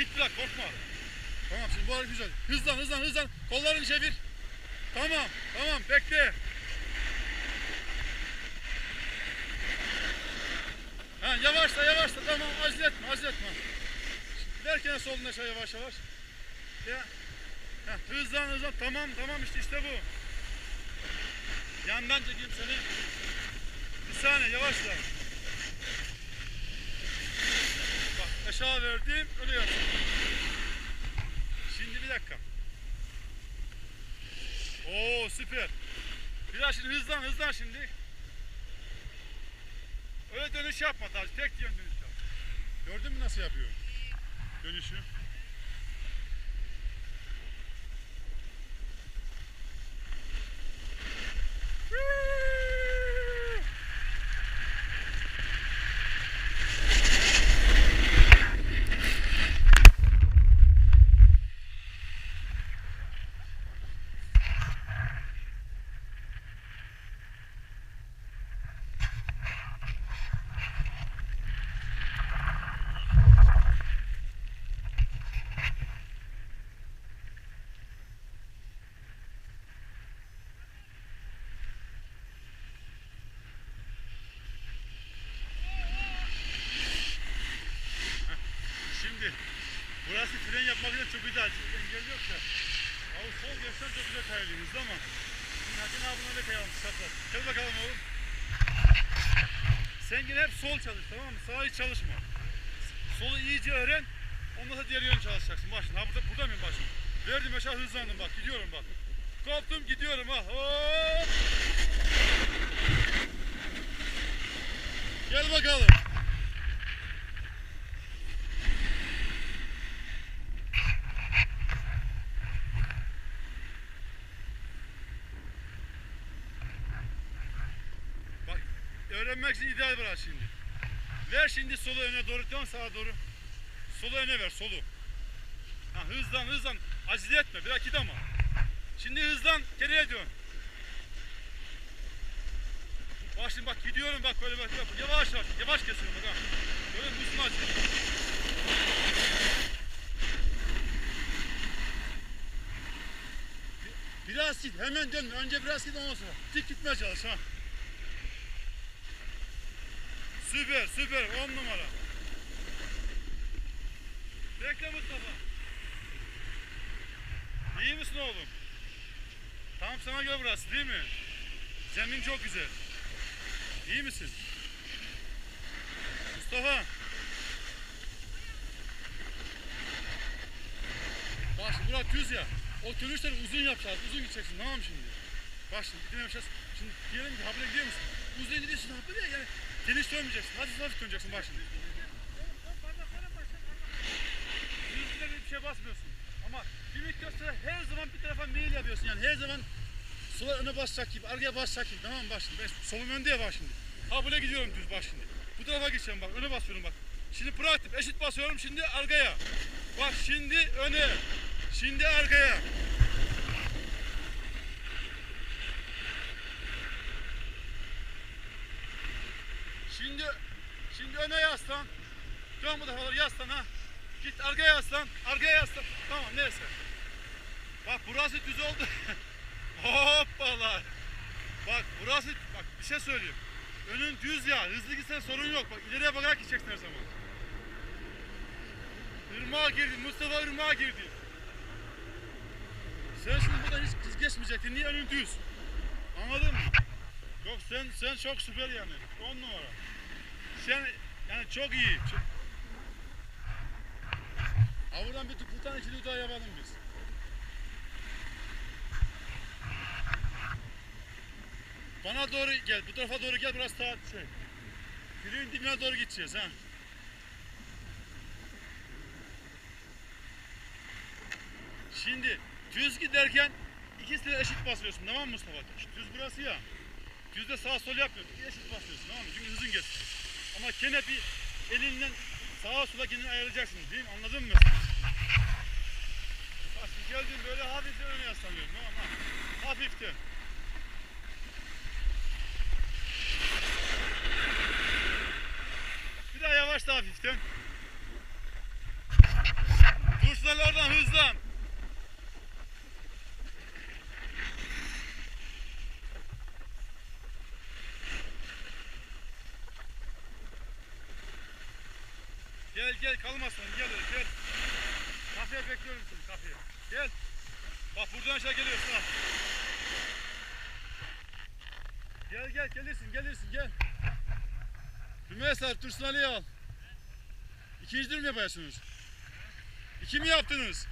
Git bırak korkma. Tamam şimdi bu hareket güzel. Hızlan hızlan hızlan. Kollarını çevir. Tamam tamam bekle. Ha, yavaşla yavaşla tamam acele etme acele etme. Derken solun aşağı yavaş yavaş. Ya. Ha, hızlan hızlan tamam tamam işte işte bu. Yandan çekeyim seni. Bir saniye yavaşla. Bak aşağı verdim yap. Şimdi bir dakika. Oo süper. Biraz şimdi hızlan hızlan şimdi. Öyle dönüş yapma tabii. Tek yön dönüş yap. Gördün mü nasıl yapıyor? Dönüşü. Şimdi burası fren yapmak için çok. Engel yoksa. Abi sol geçsen çok güzel kayılıyoruz ama şimdi Hakan abine de kayalım şaplar. Gel bakalım oğlum. Sen yine hep sol çalış tamam mı? Sağ hiç çalışma. Solu iyice öğren. Ondan sonra diğer yön çalışacaksın. Şimdi ha burada, burada mıyım başım? Verdim aşağı hızlandım bak gidiyorum bak. Koptum gidiyorum ha. Hop. Gel bakalım. Bak öğrenmek için ideal burası şimdi. Ver şimdi solu öne doğru tamam sağa doğru. Solu öne ver solu. Ha, hızlan hızlan. Acele etme biraz git ama. Şimdi hızlan geriye dön. Bak şimdi bak gidiyorum bak böyle bak, yavaş yavaş yavaş kesiyorum bak ha. Böyle hızlı acele. Biraz git hemen dön önce biraz git ondan sonra. Dik gitmeye çalış ha. Süper süper on numara. Bekle Mustafa. İyi misin oğlum? Tam sana göre burası değil mi? Zemin çok güzel. İyi misin? Mustafa. Bak şimdi burası düz ya. O dönüşleri uzun yapacağız. Uzun gideceksin tamam mı şimdi? Bak şimdi gidin yapacağız. Şimdi diyelim ki habire gidiyor musun? Uzun gidiyorsun habire yani. Geniş dönmeyeceksin. Hafif hafif döneceksin bak şimdi. Düzgüne bir şey basmıyorsun. Ama bir miktar sonra her zaman bir tarafa meyil yapıyorsun yani her zaman sola öne basacak gibi, arkaya basacak gibi tamam mı bak. Ben solum önde ya bak şimdi. Ha buraya gidiyorum düz bak şimdi. Bu tarafa geçeceğim bak öne basıyorum bak. Şimdi bıraktım eşit basıyorum şimdi arkaya. Bak şimdi öne. Şimdi arkaya. Şimdi şimdi öne yaslan. Dön bu tarafa yaslan ha. Git arkaya yaslan. Arkaya yaslan. Tamam neyse. Bak burası düz oldu. Hoppala. Bak burası bak bir şey söyleyeyim. Önün düz ya. Hızlı gitsen sorun yok. Bak ileriye bakarak gideceksin her zaman. Irmağa girdin. Mustafa ırmağa girdi. Sen şimdi buradan hiç hiç geçmeyecektin. Niye önün düz? Anladın mı? Yok sen sen çok süper yani. On numara. Sen yani çok iyi. Çok... Ha buradan bir tutan ikili daha yapalım biz. Bana doğru gel, bu tarafa doğru gel, biraz saat şey. Gülün dibine doğru gideceğiz ha. Şimdi düz giderken ikisine eşit basıyorsun tamam mı Mustafa? Düz burası ya. Düzde sağ sol yapmıyorsun. Eşit basıyorsun tamam mı? Çünkü hızın geçiyor. Ama gene bir elinden sağa sola kendini ayıracaksın değil mi? Anladın mı? Bak geldin böyle hafiften öne yaslanıyorum tamam mı? Hafiften. Bir daha yavaş da hafiften. Gel kalmazsan gel gel. Kafeye bekliyorum seni kafeye. Gel. Bak buradan aşağı geliyorsun ha. Gel gel gelirsin gelirsin gel. Rümeysa Tursun Ali'yi al. İkinci dürüm yapıyorsunuz. İki mi yaptınız?